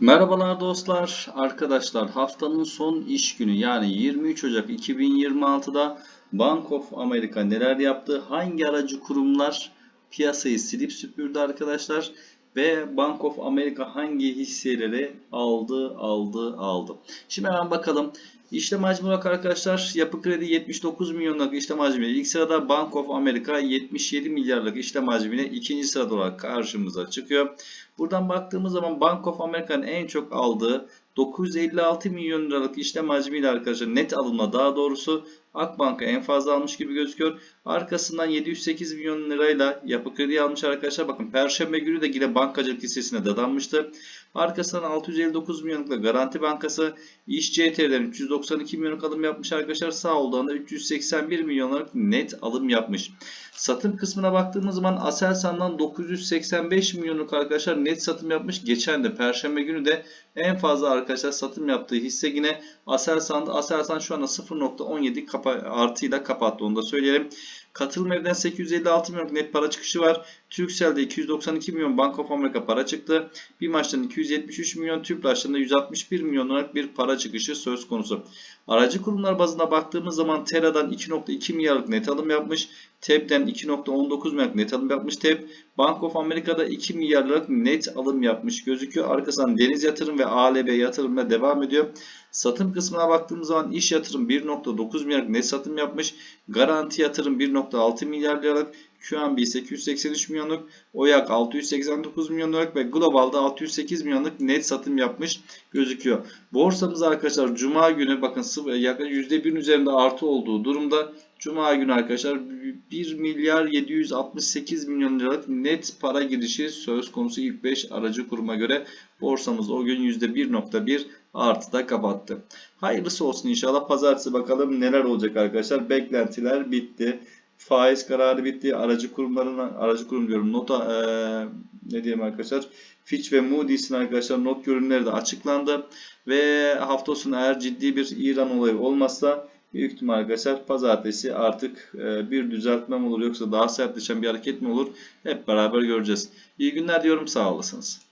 Merhabalar dostlar, arkadaşlar haftanın son iş günü yani 23 Ocak 2026'da Bank of America neler yaptı? Hangi aracı kurumlar piyasayı silip süpürdü arkadaşlar? Ve Bank of America hangi hisseleri aldı, aldı, aldı? Şimdi hemen bakalım. İşlem hacmi olarak arkadaşlar yapı kredi 79 milyonluk işlem hacmiyle ilk sırada Bank of America 77 milyarlık işlem hacmiyle ikinci sırada olarak karşımıza çıkıyor. Buradan baktığımız zaman Bank of America'nın en çok aldığı 956 milyon liralık işlem hacmiyle arkadaşlar net alımla daha doğrusu Akbank'a en fazla almış gibi gözüküyor. Arkasından 708 milyon lirayla yapı kredi almış arkadaşlar. Bakın Perşembe günü de yine bankacılık hissesine dadanmıştı. Arkasından 659 milyonlukla Garanti Bankası İş CT'den 392 milyonluk alım yapmış arkadaşlar. Sağ olduğunda 381 milyonluk net alım yapmış. Satım kısmına baktığımız zaman Aselsan'dan 985 milyonluk arkadaşlar net satım yapmış. Geçen de Perşembe günü de en fazla arkadaşlar satım yaptığı hisse yine Aselsan'da. Aselsan şu anda 0.17 kapa artıyla kapattı onu da söyleyelim. Katılım evden 856 milyon net para çıkışı var. Turkcell'de 292 milyon Bank of America para çıktı. Bir maçtan 273 milyon, Tüpraş'tan da 161 milyon olarak bir para çıkışı söz konusu. Aracı kurumlar bazında baktığımız zaman Tera'dan 2.2 milyarlık net alım yapmış. TEP'den 2.19 milyarlık net alım yapmış. TEP Bank of America'da 2 milyarlık net alım yapmış gözüküyor. Arkasından Deniz Yatırım ve ALB yatırımla devam ediyor. Satım kısmına baktığımız zaman iş yatırım 1.9 milyarlık net satım yapmış. Garanti yatırım 1.6 milyar liralık. QNB 883 milyonluk, OYAK 689 milyonluk ve Global'da 608 milyonluk net satım yapmış gözüküyor. Borsamız arkadaşlar Cuma günü bakın yaklaşık %1'in üzerinde artı olduğu durumda Cuma günü arkadaşlar 1 milyar 768 milyon liralık net para girişi söz konusu ilk 5 aracı kuruma göre borsamız o gün %1.1 artıda kapattı. Hayırlısı olsun inşallah. Pazartesi bakalım neler olacak arkadaşlar. Beklentiler bitti. Faiz kararı bitti. Aracı kurumların aracı kurum diyorum. Nota ee, ne diyeyim arkadaşlar? Fitch ve Moody's'in arkadaşlar not görünümleri de açıklandı. Ve hafta sonu eğer ciddi bir İran olayı olmazsa büyük ihtimal arkadaşlar pazartesi artık e, bir düzeltme mi olur yoksa daha sertleşen bir hareket mi olur hep beraber göreceğiz. İyi günler diyorum sağ olasınız.